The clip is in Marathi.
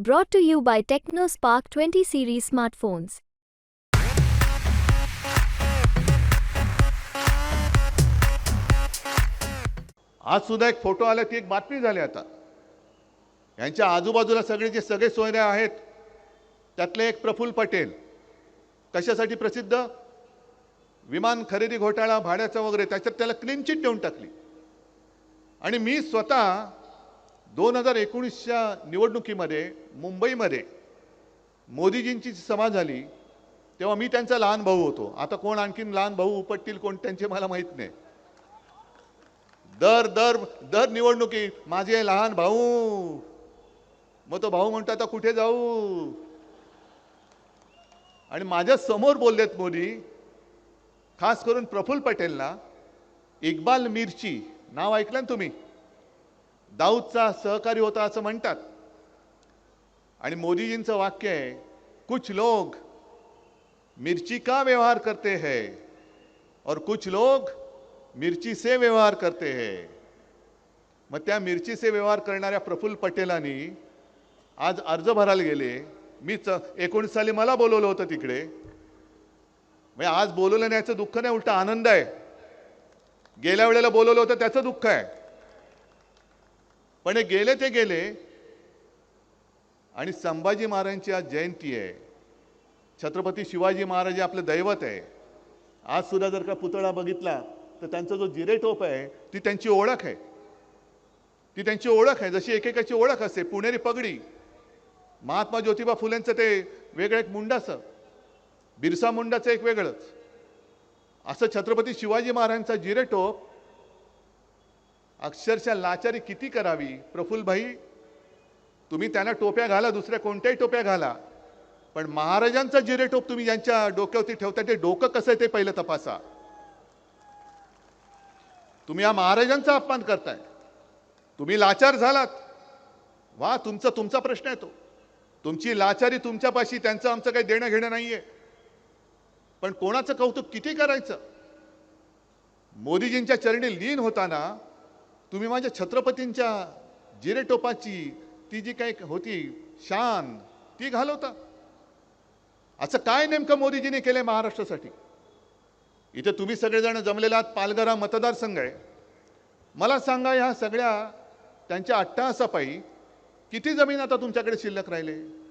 Brought to you by TechnoSpark 20 series smartphones. आज सुद्धा एक फोटो आला ती एक बातमी झाली आता. यांच्या आजूबाजूला सगळे जे सगळे सोयरे आहेत त्यातले एक प्रफुल्ल पटेल. कशासाठी प्रसिद्ध? विमान खरेदी घोटाळा भाड्याचा वगैरे त्याच्यात त्याला क्लीन चिट देऊन टाकली. आणि मी स्वतः दोन हजार एकोणीसच्या निवडणुकीमध्ये मुंबईमध्ये मोदीजींची सभा झाली तेव्हा मी त्यांचा लहान भाऊ होतो. आता कोण आणखीन लहान भाऊ उपटतील कोण त्यांचे मला माहीत नाही. दर दर दर निवडणुकी माझे लहान भाऊ. मग तो भाऊ म्हणतो आता कुठे जाऊ? आणि माझ्यासमोर बोललेत मोदी खास करून प्रफुल्ल पटेलला इक्बाल मिरची. नाव ऐकलं ना तुम्ही? दाऊदचा सहकारी होता असं म्हणतात. आणि मोदीजींचं वाक्य आहे कुछ लोग मिरची का व्यवहार करते है? और कुछ लोग मिरची से व्यवहार करते है. मग त्या मिरची से व्यवहार करणाऱ्या प्रफुल्ल पटेलांनी आज अर्ज भरायला गेले. मी च एकोणीस साली मला बोलवलं होतं तिकडे. म्हणजे आज बोलवलं नाही याचं दुःख नाही उलटं आनंद आहे. गेल्या वेळेला बोलवलं होतं त्याचं दुःख आहे. पण हे गेले ते गेले. आणि संभाजी महाराजांची आज जयंती आहे. छत्रपती शिवाजी महाराज आपलं दैवत आहे. आज सुद्धा जर का पुतळा बघितला तर त्यांचा जो जिरेटोप आहे ती त्यांची ओळख आहे. ती त्यांची ओळख आहे. जशी एकेकाची ओळख असते पुणेरी पगडी. महात्मा ज्योतिबा फुलेंचं ते वेगळं एक मुंडाचं बिरसा मुंडाचं एक वेगळंच. असं छत्रपती शिवाजी महाराजांचा जिरेटोप अक्षरशः लाचारी किती करावी? प्रफुल्लभाई तुम्ही त्यांना टोप्या घाला दुसऱ्या कोणत्याही टोप्या घाला. पण महाराजांचा जिरेटोप तुम्ही ज्यांच्या डोक्यावरती ठेवता ते डोकं कसं आहे ते पहिलं तपासा. तुम्ही या महाराजांचा अपमान करताय. तुम्ही लाचार झालात. वा तुमचा तुमचा प्रश्न आहे तो. तुमची लाचारी तुमच्यापाशी त्यांचं आमचं काही देणं घेणं नाहीये. पण कोणाचं कौतुक किती करायचं? मोदीजींच्या चरणी लीन होताना तुम्ही माझ्या छत्रपतींच्या जिरेटोपाची ती जी काही होती शान ती घालवता. असं काय नेमकं मोदीजींनी केलंय महाराष्ट्रासाठी? इथे तुम्ही सगळेजण जमलेला आहात पालघर हा मतदारसंघ आहे. मला सांगा ह्या सगळ्या त्यांच्या अट्टाहासापायी किती जमीन आता तुमच्याकडे शिल्लक राहिले?